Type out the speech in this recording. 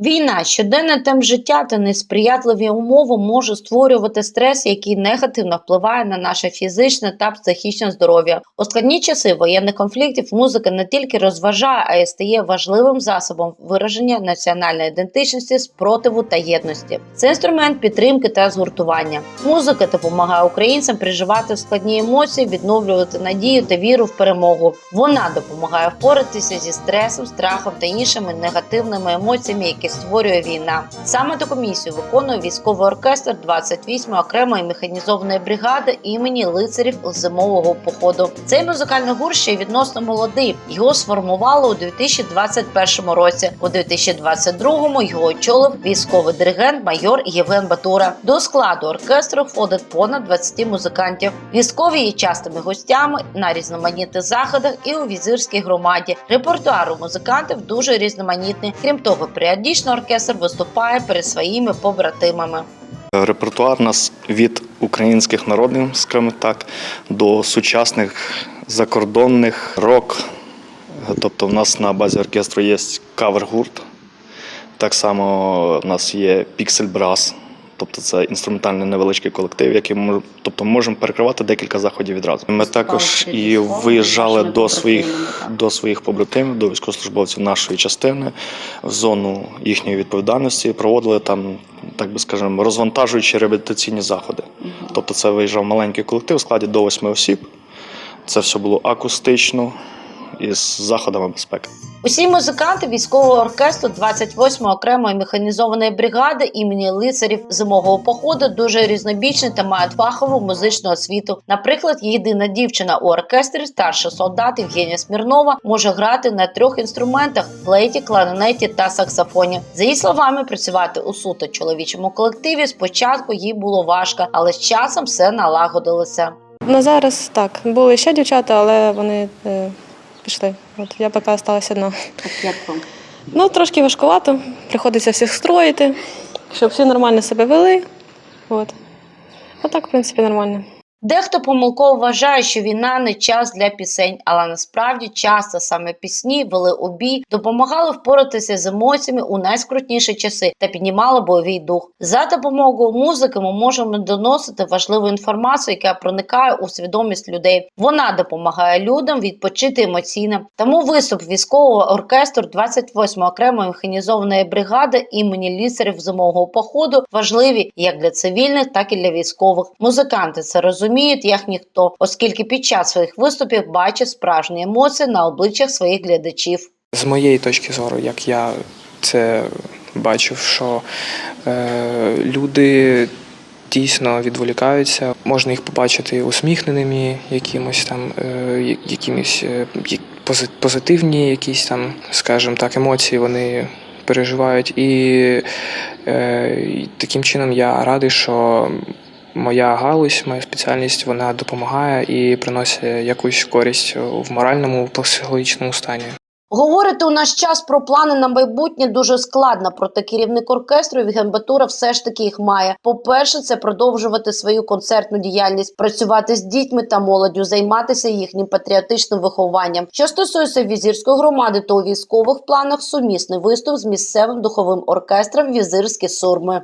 Війна, щоденне темп життя та несприятливі умови може створювати стрес, який негативно впливає на наше фізичне та психічне здоров'я. У складні часи воєнних конфліктів музика не тільки розважає, а й стає важливим засобом вираження національної ідентичності, спротиву та єдності. Це інструмент підтримки та згуртування. Музика допомагає українцям переживати складні емоції, відновлювати надію та віру в перемогу. Вона допомагає впоратися зі стресом, страхом та іншими негативними емоціями, які створює війна. Саме таку місію виконує військовий оркестр 28-ї окремої механізованої бригади імені лицарів зимового походу. Цей музикальний гурт ще відносно молодий. Його сформували у 2021 році. У 2022 його очолив військовий диригент майор Євген Батура. До складу оркестру входить понад 20 музикантів. Військові є частими гостями на різноманітних заходах і у візирській громаді. Репертуар у музикантів дуже різноманітний. Крім того, періодично оркестр виступає перед своїми побратимами. Репертуар у нас від українських народних, скажімо так, до сучасних закордонних рок. Тобто в нас на базі оркестру є кавер-гурт. Так само в нас є Brass, тобто це інструментальний невеличкий колектив, який ми тобто, можемо перекривати декілька заходів відразу. Ми також і виїжджали до своїх, до своїх побратимів, до військовослужбовців нашої частини в зону їхньої відповідальності, проводили там, так би скажемо, розвантажуючі реабілітаційні заходи. Тобто це виїжджав маленький колектив у складі до восьми осіб. Це все було акустично і з заходами безпеки. Усі музиканти військового оркестру 28-ї окремої механізованої бригади імені лицарів зимового походу дуже різнобічні та мають фахову музичну освіту. Наприклад, єдина дівчина у оркестрі, старший солдат Євгенія Смірнова, може грати на трьох інструментах: флейті, кларнеті та саксофоні. За її словами, працювати у суто чоловічому колективі спочатку їй було важко, але з часом все налагодилося. На зараз так. Були ще дівчата, але вони е, пішли. От я поки залишилася одна. Як вам? Ну, трошки важкувато. Приходиться всіх строїти, щоб всі нормально себе вели. От. А так, в принципі, нормально. Дехто помилково вважає, що війна не час для пісень, але насправді часто саме пісні вели у бій, допомагали впоратися з емоціями у найскрутніші часи та піднімали бойовий дух. За допомогою музики ми можемо доносити важливу інформацію, яка проникає у свідомість людей. Вона допомагає людям відпочити емоційно. Тому виступ військового оркестру 28 окремої механізованої бригади імені ліцарів зимового походу важливі як для цивільних, так і для військових. Музиканти це розуміють як ніхто, оскільки під час своїх виступів бачать справжні емоції на обличчях своїх глядачів. З моєї точки зору, як я це бачив, що е, люди дійсно відволікаються, можна їх побачити усміхненими, якимось там, е, якимось е, позитивні якісь там, скажімо так, емоції вони переживають. І, е, таким чином я радий, що моя галузь, моя спеціальність вона допомагає і приносить якусь користь в моральному, психологічному стані. Говорити у наш час про плани на майбутнє дуже складно, проте керівник оркестру Євген Батура все ж таки їх має. По-перше, це продовжувати свою концертну діяльність, працювати з дітьми та молоддю, займатися їхнім патріотичним вихованням. Що стосується візирської громади, то у військових планах сумісний виступ з місцевим духовим оркестром Візирські сурми.